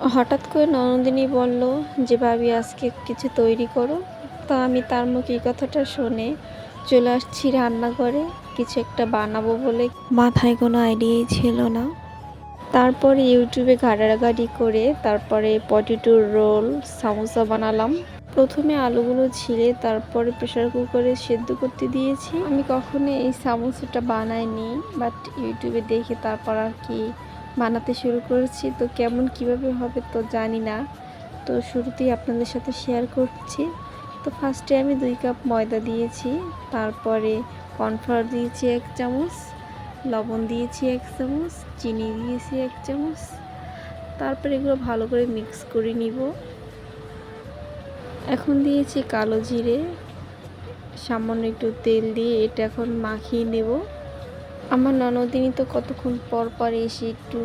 হঠাৎ করে ননদিনী বলল, যে ভাবি, আজকে কিছু তৈরি করো? তো আমি তার মুখে এই কথাটা শুনে চলে আসছি রান্নাঘরে। কিছু একটা বানাবো বলে মাথায় কোনো আইডিয়াই ছিল না। তারপরে ইউটিউবে ঘাটাঘাটি করে তারপরে পটেটো রোল সামোসা বানালাম। প্রথমে আলুগুলো ছিলে, তারপরে প্রেশার কুকারে সেদ্ধ করতে দিয়েছি। আমি কখনো এই সামোসাটা বানাইনি বাট ইউটিউবে দেখে তারপর আর কি বানাতে শুরু করেছি। তো কেমন কীভাবে হবে তো জানি না। তো শুরুতেই আপনাদের সাথে শেয়ার করছি। তো ফার্স্টে আমি দুই কাপ ময়দা দিয়েছি। তারপরে কর্নফ্লাওয়ার দিয়েছি এক চামচ, লবণ দিয়েছি এক চামচ, চিনি দিয়েছি এক চামচ। তারপরে এগুলো ভালো করে মিক্স করে নিব। এখন দিয়েছি কালো জিরে। সামান্য একটু তেল দিয়ে এটা এখন মাখিয়ে নেব। আমার ননদিনী তো কতক্ষণ পর পর এসে একটু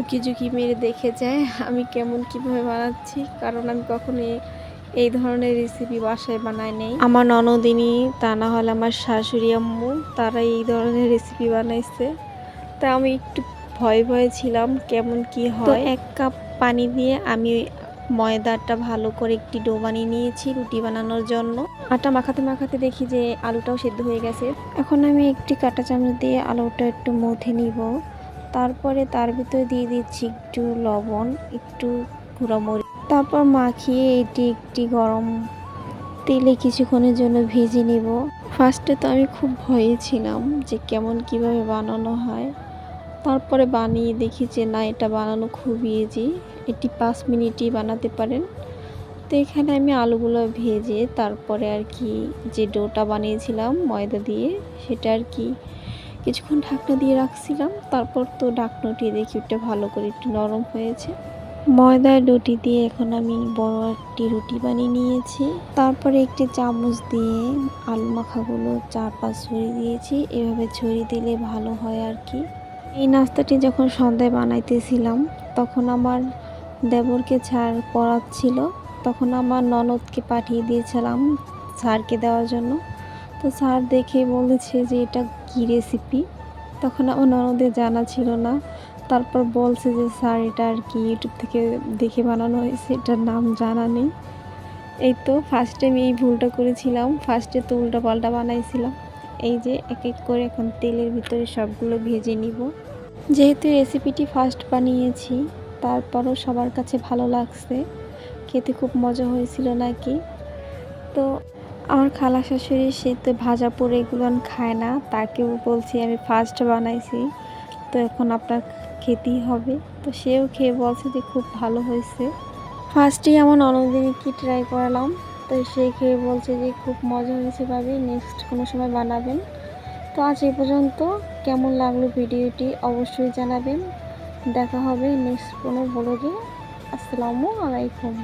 উকি ঝুঁকি মেরে দেখে যায় আমি কেমন কীভাবে বানাচ্ছি? কারণ আমি কখনো এই ধরনের রেসিপি বাসায় বানাই নেই। আমার ননদিনী তা না হলে আমার শাশুড়ি আম্মু তারা এই ধরনের রেসিপি বানাইছে। তা আমি একটু ভয়ে ভয়ে ছিলাম কেমন কি হয়। এক কাপ পানি দিয়ে আমি ময়দাটা ভালো করে একটি ডো বানিয়ে নিয়েছি রুটি বানানোর জন্য। আটা মাখাতে মাখাতে দেখি যে আলুটাও সেদ্ধ হয়ে গেছে। এখন আমি একটি কাঁটা চামচ দিয়ে আলুটা একটু মথে নিব। তারপরে তার ভিতরে দিয়ে দিচ্ছি একটু লবণ, একটু গুঁড়ো গুঁড়ামরিচ তারপর মাখিয়ে এটি একটি গরম তেলে কিছুক্ষণের জন্য ভেজে নেব। ফার্স্টে তো আমি খুব ভয়ে ছিলাম যে কেমন কীভাবে বানানো হয়। তারপরে বানিয়ে দেখি যে না, এটা বানানো খুবই ইজি এটি পাঁচ মিনিটই বানাতে পারেন। তো এখানে আমি আলুগুলো ভেজে তারপরে আর কি যে ডোটা বানিয়েছিলাম ময়দা দিয়ে, সেটা আর কি কিছুক্ষণ ঢাকনা দিয়ে রাখছিলাম। তারপর তো ঢাকনা উঠিয়ে দেখি ওটা ভালো করে একটু নরম হয়েছে। ময়দার রুটি দিয়ে এখন আমি বড় একটি রুটি বানিয়ে নিয়েছি। তারপরে একটি চামচ দিয়ে আলু মাখাগুলো চার পাঁচ ছড়িয়ে দিয়েছি। এভাবে ছড়িয়ে দিলে ভালো হয় আর কি। এই নাস্তাটি যখন সন্ধ্যায় বানাইতেছিলাম, তখন আমার দেবরকে ছাড় পড়াচ্ছিল তখন আমার ননদকে পাঠিয়ে দিয়েছিলাম স্যারকে দেওয়ার জন্য। তো স্যার দেখে বলেছে যে এটা কী রেসিপি তখন আমার ননদের জানা ছিল না। তারপর বলছে যে, স্যার, এটা আর কি ইউটিউব থেকে দেখে বানানো হয়েছে, এটার নাম জানা নেই। এই তো ফার্স্টে আমি এই ভুলটা করেছিলাম। ফার্স্টে তো উল্টা পাল্টা বানাইছিলাম। এই যে এক এক করে এখন তেলের ভিতরে সবগুলো ভেজে নিব। যেহেতু রেসিপিটি ফার্স্ট বানিয়েছি, তারপরও সবার কাছে ভালো লাগছে। খেতে খুব মজা হয়েছিল নাকি? তো আমার খালা শাশুড়ি, সে তো ভাজা পোড়ে এগুলো খায় না, তাকেও বলছি আমি ফার্স্ট বানাইছি। তো এখন আপনার খেতেই হবে। তো সেও খেয়ে বলছে যে খুব ভালো হয়েছে। ফার্স্টেই আমার কি ট্রাই করালাম? তো সে খেয়ে বলছে যে খুব মজা হয়েছে ভাবি নেক্সট কোনো সময় বানাবেন। তো আজ এ পর্যন্ত কেমন লাগল ভিডিওটি অবশ্যই জানাবেন। দেখা হবে নেক্সট কোনো ব্লগে আসসালামু আলাইকুম।